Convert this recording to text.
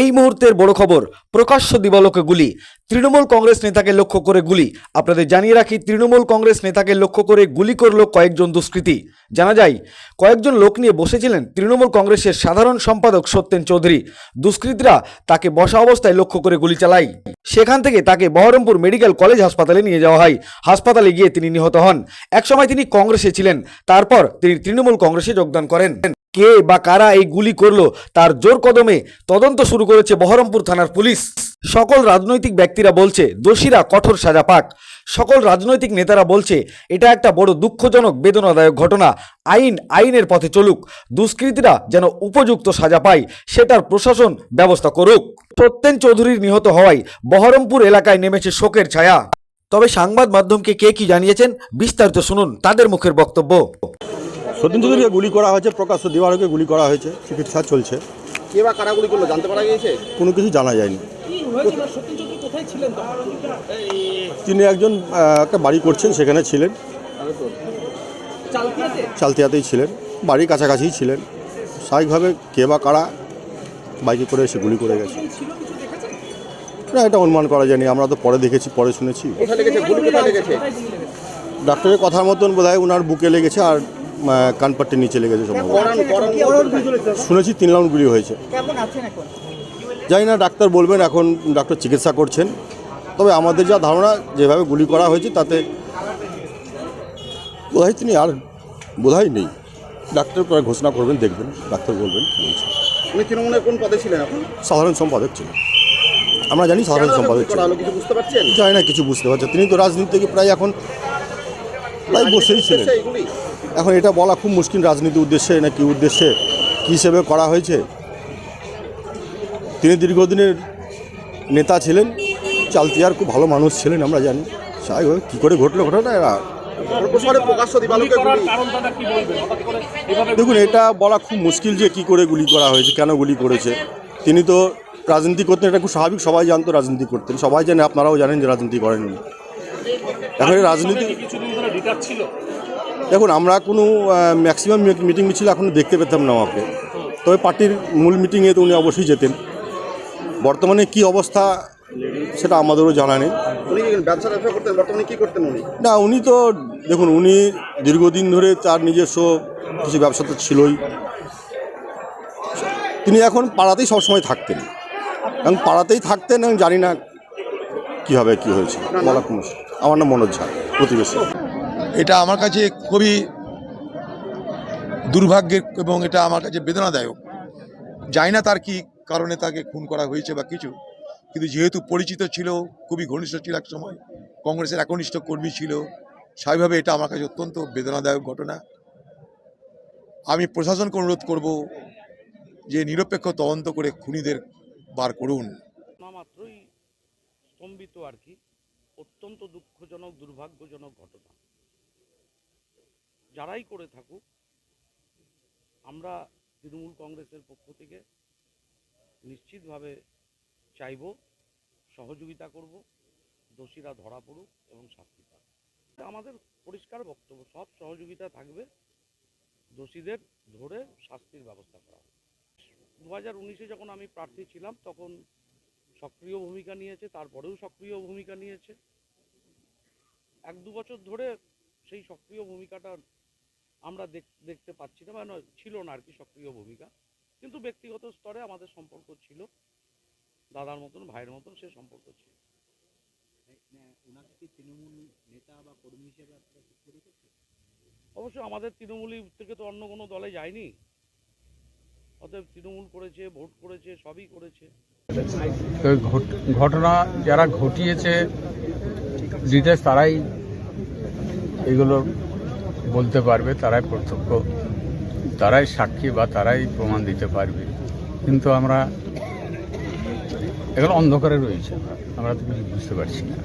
এই মুহূর্তের বড় খবর, প্রকাশ্য দিবালোকে গুলি। তৃণমূল কংগ্রেস নেতাকে লক্ষ্য করে গুলি। আপনাদের জানিয়ে রাখি, তৃণমূল কংগ্রেস নেতাকে লক্ষ্য করে গুলি করল কয়েকজন দুষ্কৃতী। জানা যায়, কয়েকজন লোক নিয়ে বসেছিলেন তৃণমূল কংগ্রেসের সাধারণ সম্পাদক সত্যেন চৌধুরী। দুষ্কৃতীরা তাকে বসা অবস্থায় লক্ষ্য করে গুলি চালায়। সেখান থেকে তাকে বহরমপুর মেডিকেল কলেজ হাসপাতালে নিয়ে যাওয়া হয়। হাসপাতালে গিয়ে তিনি নিহত হন। একসময় তিনি কংগ্রেসে ছিলেন, তারপর তিনি তৃণমূল কংগ্রেসে যোগদান করেন। কে বা কারা এই গুলি করল, তার জোর কদমে তদন্ত শুরু করেছে বহরমপুর থানার পুলিশ। সকল রাজনৈতিক ব্যক্তিরা বলছে, দোষীরা কঠোর সাজা পাক। সকল রাজনৈতিক নেতারা বলছে, এটা একটা বড় দুঃখজনক, বেদনাদায়ক ঘটনা। আইন আইনের পথে চলুক, দুষ্কৃতীরা যেন উপযুক্ত সাজা পায়, সেটার প্রশাসন ব্যবস্থা করুক। সত্যেন চৌধুরীর নিহত হওয়ায় বহরমপুর এলাকায় নেমেছে শোকের ছায়া। তবে সংবাদ মাধ্যমকে কে কি জানিয়েছেন, বিস্তারিত শুনুন তাদের মুখের বক্তব্য। সতীন চৌধুরীকে গুলি করা হয়েছে প্রকাশ্য দিবারকে গুলি করা হয়েছে চিকিৎসা চলছে। কে বা কারাগুলি করল জানতে পারা গিয়েছে? কোনো কিছু জানা যায়নি। তিনি একজন একটা বাড়ি করছেন সেখানে ছিলেন। চালতিয়াতেই ছিলেন বাড়ির কাছাকাছিই ছিলেন। স্বাভাবিকভাবে কে বা কারা বাইকে করে এসে গুলি করে গেছে। না এটা অনুমান করা যায়নি আমরা তো পরে দেখেছি পরে শুনেছি। ডাক্তারের কথার মতন বোধ হয় ওনার বুকে লেগেছে আর কানপাট্টির নিচে লেগেছে সম্ভবত পরান শুনেছি তিন রাউন্ড গুলি হয়েছে। জানি না ডাক্তার বলবেন এখন ডাক্তার চিকিৎসা করছেন। তবে আমাদের যা ধারণা যেভাবে গুলি করা হয়েছে তাতে বোধহয় তিনি আর বোধহয় নেই। ডাক্তার পরে ঘোষণা করবেন দেখবেন ডাক্তার বলবেন কী বলছে উনি তৃণমূলের কোন পদে ছিলেন এখন? সাধারণ সম্পাদক ছিলেন। আমরা জানি সাধারণ সম্পাদক ছিলেন। কিছু বুঝতে পারছেন? জানি না কিছু বুঝতে পারছে তিনি তো রাজনীতি থেকে প্রায় এখন প্রায় বসেই ছিলেন। এখন এটা বলা খুব মুশকিল রাজনীতি উদ্দেশ্যে না কি উদ্দেশ্যে কী হিসেবে করা হয়েছে? তিনি দীর্ঘদিনের নেতা ছিলেন চালতিয়ার খুব ভালো মানুষ ছিলেন আমরা জানি। স্বাভাবিকভাবে কী করে ঘটলো ঘটনা এরা? দেখুন এটা বলা খুব মুশকিল যে কি করে গুলি করা হয়েছে কেন গুলি করেছে। তিনি তো রাজনীতি করতেন এটা খুব স্বাভাবিক সবাই জানতো রাজনীতি করতেন। সবাই জানে আপনারাও জানেন যে রাজনীতি করেন এখন রাজনীতি দেখুন আমরা কোনো ম্যাক্সিমাম মিটিং মিছিল এখনও দেখতে পেতাম না আমাকে। তবে পার্টির মূল মিটিংয়ে তো উনি অবশ্যই যেতেন। বর্তমানে কি অবস্থা সেটা আমাদেরও জানা নেই। উনি ব্যবসা ব্যবসা করতেন? বর্তমানে কি করতেন উনি? না উনি তো দেখুন উনি দীর্ঘদিন ধরে তার নিজস্ব কিছু ব্যবসা তো ছিলই। তিনি এখন পাড়াতেই সবসময় থাকতেন। এবং পাড়াতেই থাকতেন এবং জানি না কীভাবে কী হয়েছে? আমার নাম মনোজ ঝা প্রতিবেশী। এটা আমার কাছে খুবই দুর্ভাগ্যের এবং এটা আমার কাছে বেদনাদায়ক। জানি না তার কি কারণে তাকে খুন করা হয়েছে বা কিছু কিন্তু যেহেতু পরিচিত ছিল খুবই ঘনিষ্ঠ ছিল এক সময় কংগ্রেসের একনিষ্ঠ কর্মী ছিল স্বাভাবিকভাবে এটা আমার কাছে অত্যন্ত বেদনাদায়ক ঘটনা। আমি প্রশাসনকে অনুরোধ করব যে নিরপেক্ষ তদন্ত করে খুনিদের বার করুন। মাত্রই স্তম্ভিত আর কি, অত্যন্ত দুঃখজনক, দুর্ভাগ্যজনক ঘটনা। যারাই করে থাকুক, আমরা তৃণমূল কংগ্রেসের পক্ষ থেকে নিশ্চিতভাবে চাইব, সহযোগিতা করব, দোষীরা ধরা পড়ুক এবং শাস্তি পাক। আমাদের পরিষ্কার বক্তব্য, সব সহযোগিতা থাকবে, দোষীদের ধরে শাস্তির ব্যবস্থা করা হবে। দু যখন আমি প্রার্থী ছিলাম, তখন সক্রিয় ভূমিকা নিয়েছে তারপরেও সক্রিয় ভূমিকা নিয়েছে। এক দু বছর ধরে সেই সক্রিয় ভূমিকাটা আমরা দেখতে পাচ্ছি না মানে ছিল না আর কি সক্রিয় ভূমিকা। কিন্তু ব্যক্তিগত স্তরে আমাদের সম্পর্ক ছিল। দাদার মতন ভাইয়ের মতন সে সম্পর্ক ছিল। অবশ্য আমাদের তৃণমূলী থেকে তো অন্য কোনো দলে যায়নি। অতএব তৃণমূল করেছে ভোট করেছে সবই করেছে। তো ঘটনা যারা ঘটিয়েছে ডিটেলস তারাই এগুলো বলতে পারবে, তারাই প্রত্যক্ষ, তারাই সাক্ষী বা তারাই প্রমাণ দিতে পারবে। কিন্তু আমরা এগুলো অন্ধকারে রয়েছে, আমরা তো কিছু বুঝতে পারছি না।